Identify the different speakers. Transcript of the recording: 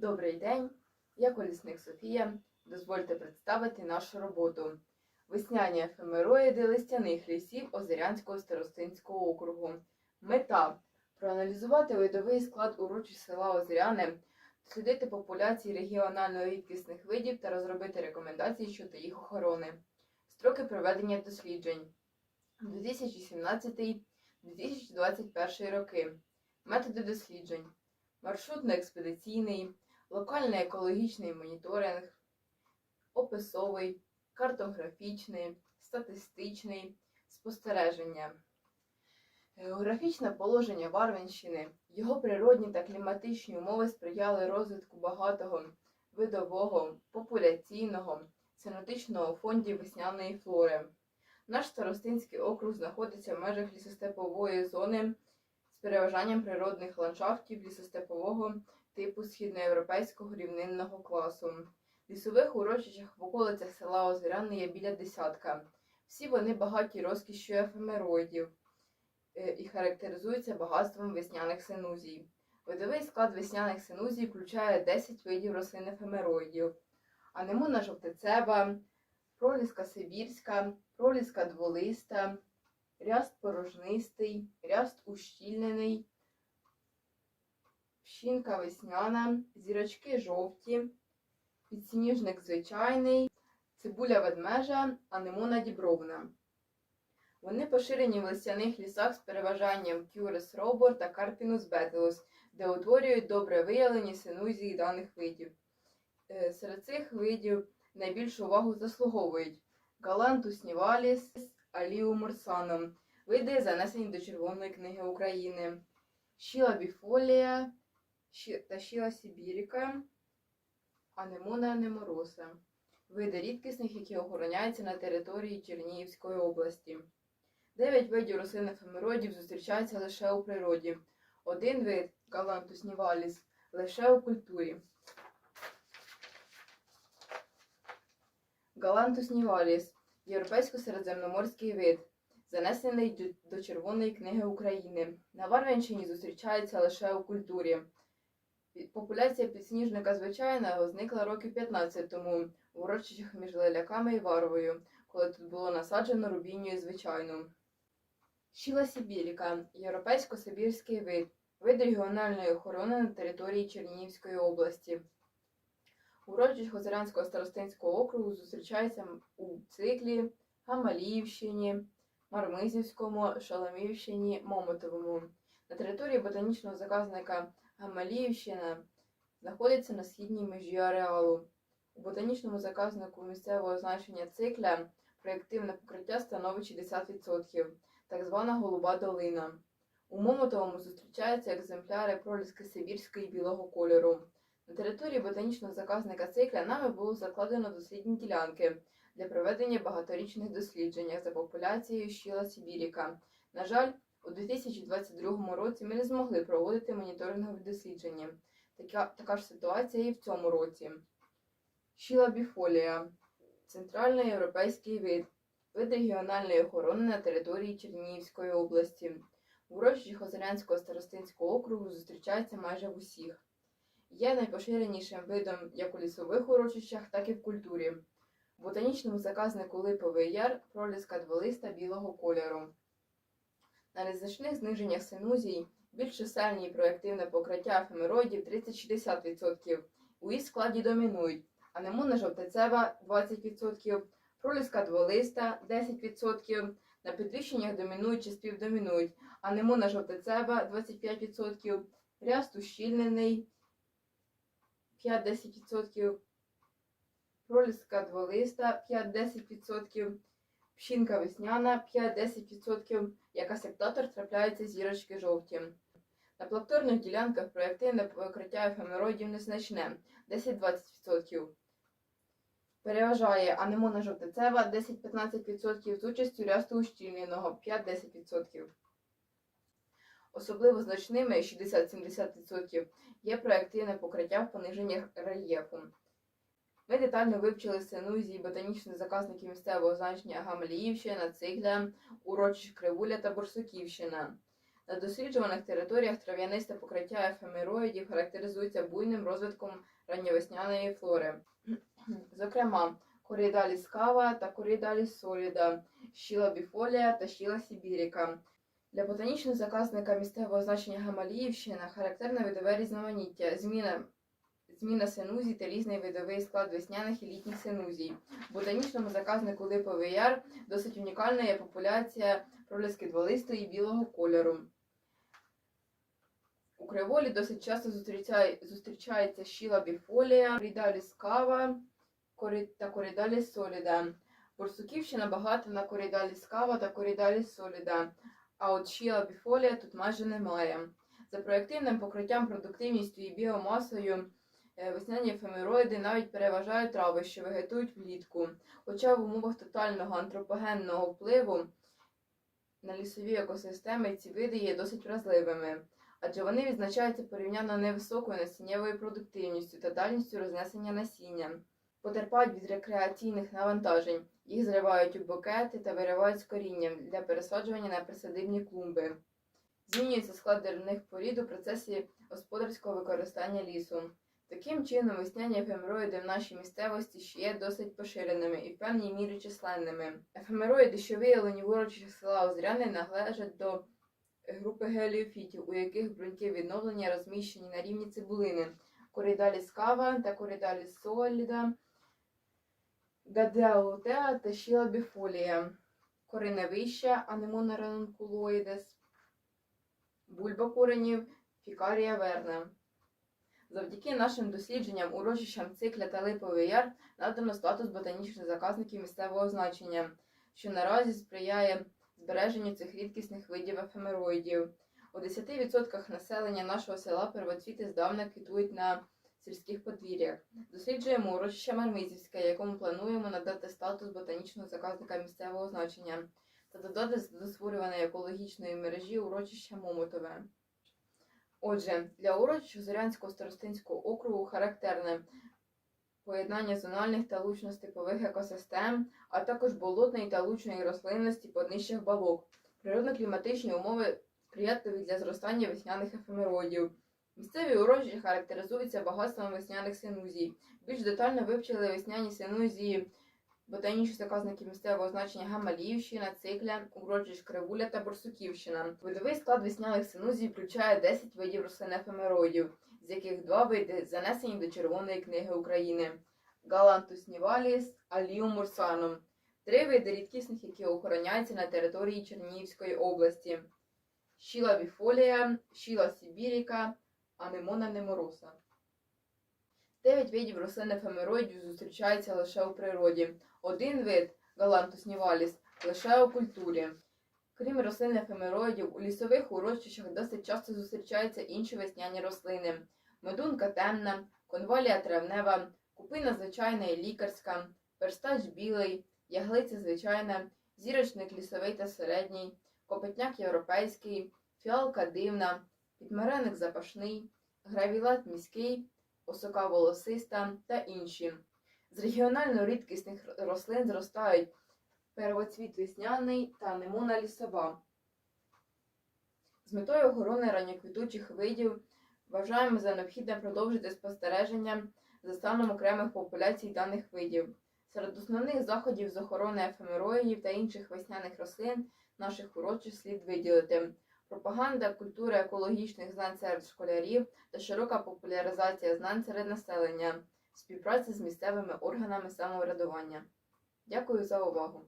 Speaker 1: Добрий день, я колісник Софія. Дозвольте представити нашу роботу. Весняні ефемероїди листяних лісів Озерянського старостинського округу. Мета проаналізувати видовий склад урочищ села Озеряне, дослідити популяції регіонально рідкісних видів та розробити рекомендації щодо їх охорони. Строки проведення досліджень 2017-2021 роки. Методи досліджень. Маршрутно-експедиційний, локальний екологічний моніторинг, описовий, картографічний, статистичний, спостереження. Географічне положення Варвинщини, його природні та кліматичні умови сприяли розвитку багатого видового, популяційного, синотичного фондів весняної флори. Наш старостинський округ знаходиться в межах лісостепової зони з переважанням природних ландшафтів лісостепового типу східноєвропейського рівнинного класу. Лісових урочищах в околицях села Озеряне є біля десятка. Всі вони багаті розкішшю ефемероїдів е, і характеризуються багатством весняних синузій. Видовий склад весняних синузій включає 10 видів рослин ефемероїдів. Анемона жовтицева, проліска сибірська, проліска дволиста, ряст порожнистий, ряст ущільнений, пщінка весняна, зірочки жовті, підсніжник звичайний, цибуля ведмежа, анемона дібровна. Вони поширені в листяних лісах з переважанням Кюрес робор та Карпінус бетелус, де утворюють добре виявлені синузії даних видів. Е, Серед цих видів найбільшу увагу заслуговують Галантус ніваліс, Аліу мурсаном, види занесені до Червоної книги України, Шіла біфолія щі- та Шіла сибіріка, Анемона немороса, види рідкісних, які охороняються на території Чернігівської області. Дев'ять видів рослин ефемеродів зустрічаються лише у природі. Один вид Галантус ніваліс лише у культурі. Галантус ніваліс європейсько-середземноморський вид, занесений до- Червоної книги України. На Варвинщині зустрічається лише у культурі. Популяція підсніжника звичайного зникла років 15 тому в урочищах між леляками і варвою, коли тут було насаджено рубінію звичайну. Щіла сибіріка європейсько-сибірський вид, вид регіональної охорони на території Чернігівської області. Урочищ Озерянського старостинського округу зустрічається у циклі, Гамаліївщині, Мармизівському, Шаламівщині, Момотовому. На території ботанічного заказника Гамаліївщина знаходиться на східній межі ареалу. У ботанічному заказнику місцевого значення цикля проєктивне покриття становить 60%, так звана голуба долина. У Момотовому зустрічаються екземпляри проліски сибірської білого кольору. На території ботанічного заказника цикля нами було закладено дослідні ділянки для проведення багаторічних досліджень за популяцією щіла Сибіріка. На жаль, у 2022 році ми не змогли проводити моніторингові дослідження. Така, така ж ситуація і в цьому році. Щіла біфолія центральноєвропейський вид, вид регіональної охорони на території Чернігівської області. В урочищах Озерянського старостинського округу зустрічається майже в усіх. Є найпоширенішим видом як у лісових урочищах, так і в культурі. В ботанічному заказнику Липовий яр проліска дволиста білого кольору. На незначних зниженнях синузій більш чисельні і проактивне покриття ефемероїдів 30-60%. У їх складі домінують анемона жовтецева 20%, проліска дволиста 10%, на підвищеннях домінують чи співдомінують анемона жовтецева 25%, ряст ущільнений 5-10%, проліска дволиста 5-10%, пщінка весняна 5-10%, як асептатор трапляються зірочки жовті. На плакторних ділянках проєктивне покриття ефемероїдів незначне 10-20%. Переважає анемона жовтицева 10-15% з участю рясту ущільненого 5-10%. Особливо значними 60-70% є проєктивне покриття в пониженнях рельєфу. Ми детально вивчили синузії ботанічних заказників місцевого значення Гамаліївщина, Цигля, урочищ Кривуля та Борсуківщина. На досліджуваних територіях трав'янисте покриття ефемероїдів характеризується буйним розвитком ранньовесняної флори. Зокрема, коридаліс кава та коридаліс соліда, щіла біфолія та щіла сібіріка. Для ботанічного заказника місцевого значення Гамаліївщина характерне видове різноманіття, зміна, зміна синузій та різний видовий склад весняних і літніх синузій. В ботанічному заказнику Липовий Яр досить унікальна є популяція проліски дволистої білого кольору. У криволі досить часто зустрічає, зустрічається щіла біфолія, коридаліс кава та коридаліс соліда. Борсуківщина багата на коридаліс кава та коридаліс соліда, а от щіла біфолія тут майже немає. За проєктивним покриттям, продуктивністю і біомасою весняні ефемероїди навіть переважають трави, що вегетують влітку. Хоча в умовах тотального антропогенного впливу на лісові екосистеми ці види є досить вразливими, адже вони відзначаються порівняно невисокою насіннєвою продуктивністю та дальністю рознесення насіння. Потерпають від рекреаційних навантажень, їх зривають у букети та виривають з корінням для пересаджування на присадибні клумби. Змінюється склад деревних порід у процесі господарського використання лісу. Таким чином, весняні ефемероїди в нашій місцевості ще є досить поширеними і в певній мірі численними. Ефемероїди, що виявлені в урочищах села Озряни, належать до групи геліофітів, у яких бруньки відновлення розміщені на рівні цибулини, коридаліс кава та коридаліс соліда, гадеаутеа та щіла біфолія, кореневища анемона ранункулоїдес, бульба коренів, фікарія верна. Завдяки нашим дослідженням урочищам цикля та липовий яр надано статус ботанічних заказників місцевого значення, що наразі сприяє збереженню цих рідкісних видів ефемероїдів. У 10% населення нашого села первоцвіти здавна квітують на сільських подвір'ях. Досліджуємо урочище Мармизівське, якому плануємо надати статус ботанічного заказника місцевого значення та додати до створюваної екологічної мережі урочища Момотове. Отже, для урочища Зорянського старостинського округу характерне поєднання зональних та лучно-степових екосистем, а також болотної та лучної рослинності поднищих балок, природно-кліматичні умови сприятливі для зростання весняних ефемеродів. Місцеві урочища характеризуються багатством весняних синузій. Більш детально вивчили весняні синузії ботанічні заказники місцевого значення Гамаліївщина, Цикля, урочищ Кривуля та Борсуківщина. Видовий склад весняних синузій включає 10 видів рослин ефемероїдів, з яких два види занесені до Червоної книги України Галантус ніваліс, Аліум мурсанум. Три види рідкісних, які охороняються на території Чернігівської області. Щіла біфолія, щіла сибіріка, анемона немороса. Дев'ять видів рослин ефемероїдів зустрічаються лише у природі. Один вид Галантус ніваліс лише у культурі. Крім рослин ефемероїдів, у лісових урочищах досить часто зустрічаються інші весняні рослини: медунка темна, конвалія травнева, купина звичайна і лікарська, перстач білий, яглиця звичайна, зірочник лісовий та середній, копитняк європейський, фіалка дивна, підмареник запашний, гравілат міський, осока волосиста та інші. З регіонально рідкісних рослин зростають первоцвіт весняний та анемона лісова. З метою охорони ранньоквітучих видів вважаємо за необхідне продовжити спостереження за станом окремих популяцій даних видів. Серед основних заходів з охорони ефемероїдів та інших весняних рослин наших урочищ слід виділити пропаганда культури екологічних знань серед школярів та широка популяризація знань серед населення, співпраця з місцевими органами самоврядування. Дякую за увагу!